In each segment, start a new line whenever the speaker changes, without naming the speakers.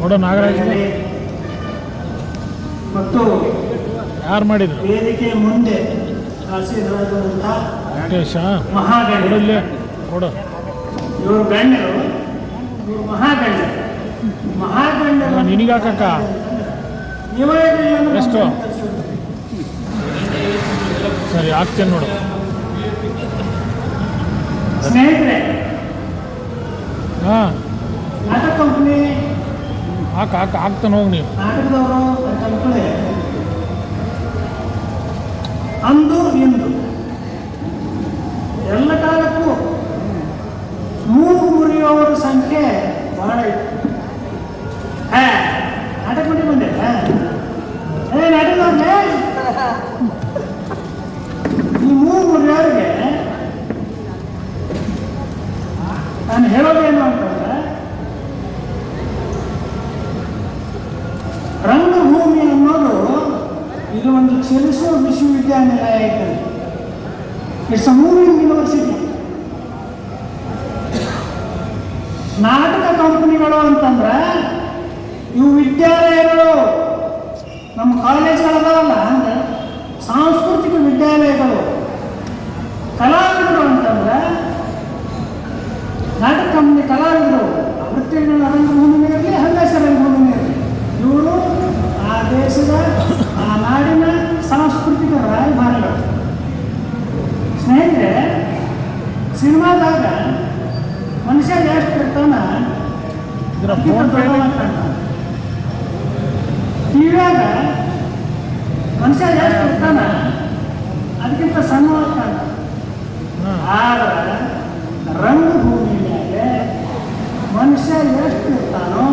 ಕೊಡ ನಾಗರಾಜ್
ಮತ್ತು
ಯಾರು ಮಾಡಿದ್ರು?
ವೇದಿಕೆ ಮುಂದೆ
ವೆಂಕಟೇಶ.
ಮಹಾಗಣ್ಯರು.
ಕೊಡಲ್ಲೇ. ಕೊಡು.
ಇವರು ಗಣ್ಯರು. ಇವರು ಮಹಾಗಣ್ಯ
ಮಹಾಗಣ್ಯ ನಿನಗಾಕಕ್ಕ? ಎಷ್ಟು? ಸರಿ ಆಗ್ತೇನೆ ನೋಡು.
ಸ್ನೇಹಿತರೆ
ಹಾಂ.
ನಾಟಕ ಕಂಪನಿ
ಹಾಕ ಹಾಕ ಹಾಕ್ತಾನೆ ಹೋಗಿ ನೀವು.
ನಾಟಕದವರು ಅಂದು ಇಂದು. ಎಲ್ಲ ಕಾಲಕ್ಕೂ ಮೂಗು ಮುರಿಯುವವರ ಸಂಖ್ಯೆ ಬಹಳ ಇತ್ತು. ಹಾ ನಾಟಕ ಮಂದಿ ಬಂದೆ. ಏ ನಾಟಕದವ್ರೇ ಈ ಮೂಗು ಮುರಿಯೋರಿಗೆ ನಾನು ಹೇಳೋದೇನು ಅಂತಂದ್ರೆ ರಂಗಭೂಮಿ ಅನ್ನೋದು ಇದು ಒಂದು ಚಲಿಸುವ ವಿಶ್ವವಿದ್ಯಾನಿಲಯ ಇದೆ ಇಟ್ಸ್ ಅ ಮೂವಿಂಗ್ ಯೂನಿವರ್ಸಿಟಿ ನಾಟಕ ಕಂಪನಿಗಳು ಅಂತಂದ್ರೆ ಇವು ವಿದ್ಯಾಲಯಗಳು. ನಮ್ಮ ಕಾಲೇಜ್ಗಳದಾವಲ್ಲ, ಅಂದ್ರೆ ಸಾಂಸ್ಕೃತಿಕ ವಿದ್ಯಾಲಯಗಳು. ಕಲಾವಿದರು ಅಂತಂದ್ರೆ ನಾಟಕ ಕಂಪನಿ ಕಲಾವಿದರು. ವೃತ್ತಿಗಳ ರಂಗಭೂಮಿ ಇರಲಿ, ಹವ್ಯಾಸ ರಂಗಭೂಮಿ ಇರಲಿ. ಇವರು ಆ ದೇಶದ, ಆ ನಾಡಿನ ರಾಯಭಾರಿಗಳು ಸ್ನೇಹಿತರೆ ಸಿನಿಮಾದಾಗ ಮನುಷ್ಯ ಎಷ್ಟು ಇರ್ತಾನ? ಟಿವಿಯಾಗ ಮನುಷ್ಯ ಎಷ್ಟು ಇರ್ತಾನ ಅದಕ್ಕಿಂತ ಸಣ್ಣವ ಕಾಣ್ತಾನ
ಹಾಂ
ಆದ್ರೆ ರಂಗಭೂಮಿ ಮೇಲೆ ಮನುಷ್ಯ ಎಷ್ಟು ಇರ್ತಾನೋ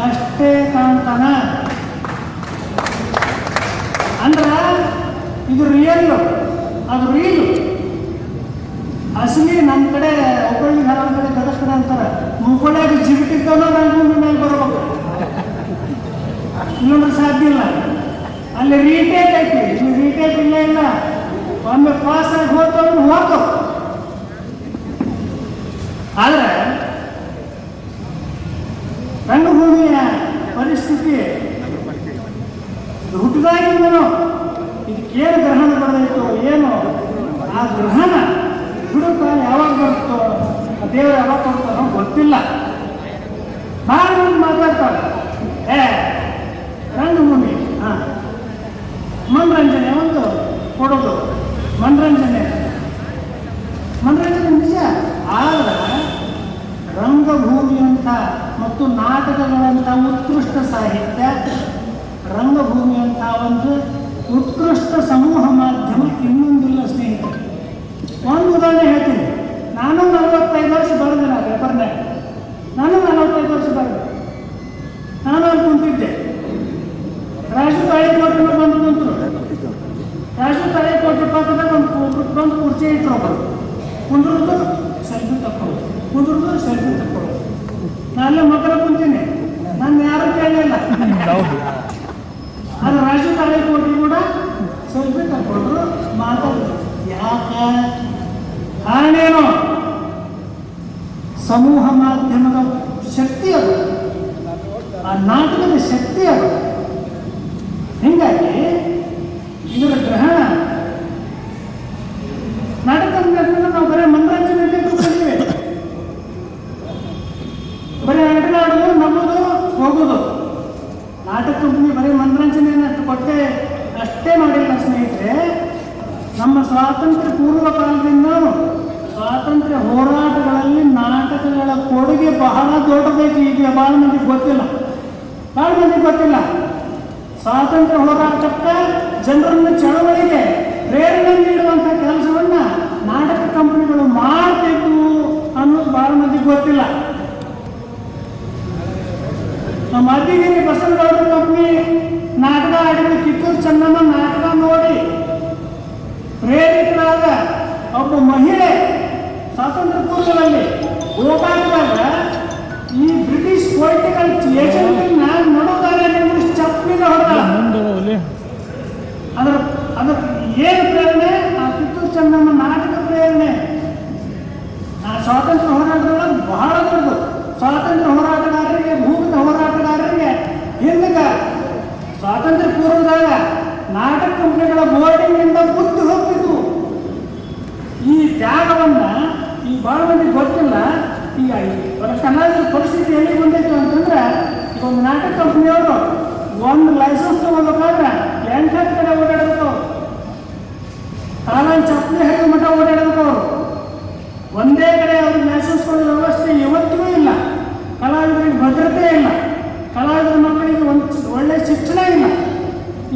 ಅಷ್ಟೇ ಕಾಣ್ತಾನ ಅಂದ್ರ ಇದು ರಿಯಲ್ಲು ಅದು ರೀಲು ಅಸಲಿ ನಮ್ಮ ಕಡೆ ಹುಬ್ಬಳ್ಳಿ ಧಾರವಾಡ ಕಡೆ ಗದಗ ಕಡೆ ಅಂತಾರೆ ಹುಬ್ಬಳ್ಳಿಯಾಗ ಜಿಗಿಟಿದ್ದವನ ರಂಗಭೂಮಿ ಮೇಲೆ ಬರಬೇಕು ಇಲ್ಲಂದ್ರೆ ಸಾಧ್ಯ ಇಲ್ಲ ಅಲ್ಲಿ ರೀಟೇಕ್ ಐತಿ, ಇಲ್ಲಿ ರೀಟೇಕ್ ಇಲ್ಲ ಇಲ್ಲ. ಒಮ್ಮೆ ಪಾಸ್ ಆಗಿ ಹೋಗ್ತವ್ರು ಹೋಗ್ತವ್ ಆದ್ರೆ ರಂಗಭೂಮಿಯ ಪರಿಸ್ಥಿತಿ ಹುಟ್ಟಿದಾಗಿಂದನು ಇದಕ್ಕೇನು ಗ್ರಹಣ ಬರಬೇಕು ಏನು, ಆ ಗ್ರಹಣ ಹುಡುಕ ಯಾವಾಗ ಬರುತ್ತೋ ದೇವರು ಯಾವಾಗ ಕೊಡ್ತಾನೋ ಗೊತ್ತಿಲ್ಲ. ಭಾಳ ಮಾತಾಡ್ತಾಳೆ, ಏ ರಂಗಭೂಮಿ ಹಾಂ ಮನರಂಜನೆ ಒಂದು ಕೊಡೋದು ಮನರಂಜನೆ. ಮನರಂಜನೆ ನಿಜ. ಆದ್ರೆ ರಂಗಭೂಮಿ ಅಂತ ಮತ್ತು ನಾಟಕಗಳಂಥ ಉತ್ಕೃಷ್ಟ ಸಾಹಿತ್ಯ ರಂಗಭೂಮಿ ಅಂತ ಒಂದು ಉತ್ಕೃಷ್ಟ ಸಮೂಹ ಬಂದು ಕುರ್ಚಿ ಇಟ್ಟರು ಒಬ್ಬರು ಕುಂದ್ರದು ಸೆಲ್ಫಿ ತಕ್ಕೊಳ್ಳೋದು ಕುಂದ್ರದು ಸೆಲ್ಫಿ ತಕ್ಕೊಳ್ಳೋದು ನಾನು ಅಲ್ಲೇ ಮಕ್ಕಳ ಕುಂತೀನಿ. ನಾನು ಯಾರು ಕೇಳಲಿಲ್ಲ. ಅದು ರಾಜು ತಾಳಿಕೋಟೆ ಕೂಡ ಸೆಲ್ಫಿ ತಕ್ಕೊಂಡ್ರು ಮಾತಾಡಿದ್ರು ಯಾಕೆ? ಕಾರಣ ಏನು? ಸಮೂಹ ಮಾಧ್ಯಮದ ಶಕ್ತಿ ಅದು. ಆ ನಾಟಕದ ಶಕ್ತಿ ಅದು. ಹೀಗಾಗಿ ಇದರ ಗ್ರಹಣ ನಾಟಕ ಅಂದ್ರೆ ನಾವು ಬರೀ ಮನರಂಜನೆ ತಿಳ್ಕೊಂಡಿದ್ದೀವಿ ಬರೀ ನಾಟಕ ಆಡೋದು ನಮ್ಮದು ಹೋಗೋದು ನಾಟಕ ಕಂಪನಿ ಬರೀ ಮನರಂಜನೆಯನ್ನು ಕೊಟ್ಟೆ ಅಷ್ಟೇ ಮಾಡಿಲ್ಲ ಸ್ನೇಹಿತರೆ. ನಮ್ಮ ಸ್ವಾತಂತ್ರ್ಯ ಪೂರ್ವ ಕಾಲದಿಂದ ಸ್ವಾತಂತ್ರ್ಯ ಹೋರಾಟಗಳಲ್ಲಿ ನಾಟಕಗಳ ಕೊಡುಗೆ ಬಹಳ ದೊಡ್ಡದೈತಿ ಈಗ ಭಾಳ ಮಂದಿಗೆ ಗೊತ್ತಿಲ್ಲ. ಭಾಳ ಮಂದಿಗೆ ಗೊತ್ತಿಲ್ಲ. ಸ್ವಾತಂತ್ರ್ಯ ಹೋರಾಟಕ್ಕೆ ಜನರನ್ನು ಚಳವಳಿಗೆ ಪ್ರೇರಣೆ ನೀಡುವಂಥ ಕೆಲಸವನ್ನ ನಾಟಕ ಕಂಪನಿಗಳು ಮಾಡ್ತಿದ್ವು ಅನ್ನೋದು ಬಹಳ ಮಂದಿಗೆ ಗೊತ್ತಿಲ್ಲ ನಮ್ಮ ಅದ್ದಿಗಿರಿ ಬಸವಗೌಡರ ಕಂಪ್ನಿ ನಾಟಕ ಆಡಿದ ಕಿತ್ತೂರು ಚೆನ್ನಮ್ಮ ನಾಟಕ ನೋಡಿ ಪ್ರೇರಿತರಾದ ಒಬ್ಬ ಮಹಿಳೆ ಸ್ವಾತಂತ್ರ್ಯ ಪೂರ್ವದಲ್ಲಿ ಗೋಕಾಕದಾಗ ಈ ಬ್ರಿಟಿಷ್ ಪೊಲಿಟಿಕಲ್ ಏಜೆಂಟ್ ನೋಡೋದಾರೆ ಚಪ್ಪಿನ ಹೊಡೆದ
ಮುಂದೆ ಅಲ್ಲಿ
ಅದರ ಅದರ ಏನು ಪ್ರೇರಣೆ? ಆ ಕಿತ್ತೂರು ಚೆನ್ನಮ್ಮ ನಾಟಕ ಪ್ರೇರಣೆ. ಆ ಸ್ವಾತಂತ್ರ್ಯ ಹೋರಾಟದೊಳಗೆ ಬಹಳ ದೊಡ್ಡದು. ಸ್ವಾತಂತ್ರ್ಯ ಹೋರಾಟಗಾರರಿಗೆ, ಭೂಗತ ಹೋರಾಟಗಾರರಿಗೆ ಹಿಂದಕ್ಕೆ ಸ್ವಾತಂತ್ರ್ಯ ಪೂರ್ವದಾಗ ನಾಟಕ ಕಂಪನಿಗಳ ಬೋರ್ಡಿಂಗಿಂದ ಬುದ್ಧಿ ಹೋಗ್ತಿದ್ವು. ಈ ತ್ಯಾಗವನ್ನು ಈ ಭಾಳ ಮಂದಿ ಗೊತ್ತಿಲ್ಲ. ಈಗ ಕರ್ನಾಟಕದ ಪರಿಸ್ಥಿತಿ ಎಲ್ಲಿ ಬಂದಿತ್ತು ಅಂತಂದ್ರೆ ಒಂದು ನಾಟಕ ಕಂಪ್ನಿಯವರು ಒಂದು ಲೈಸೆನ್ಸ್ ತಗೋಬೇಕಾದ್ರೆ ಇಲ್ಲ. ಕಲಾವಿದರ ಮಕ್ಕಳಿಗೆ ಒಂದು ಒಳ್ಳೆಯ ಶಿಕ್ಷಣ ಇಲ್ಲ.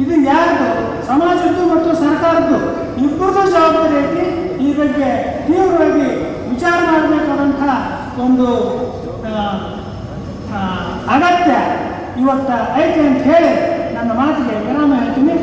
ಇದು ಯಾರದು? ಸಮಾಜದ್ದು ಮತ್ತು ಸರ್ಕಾರದ್ದು. ಇಬ್ಬರದ್ದು ಜವಾಬ್ದಾರಿ ಐತಿ. ಈ ಬಗ್ಗೆ ತೀವ್ರವಾಗಿ ವಿಚಾರ ಮಾಡಬೇಕಾದಂಥ ಒಂದು ಅಗತ್ಯ ಇವತ್ತ ಐತೆ ಅಂತ ಹೇಳಿ ನನ್ನ ಮಾತಿಗೆ ವಿರಾಮ ಹೇಳ್ತೀನಿ.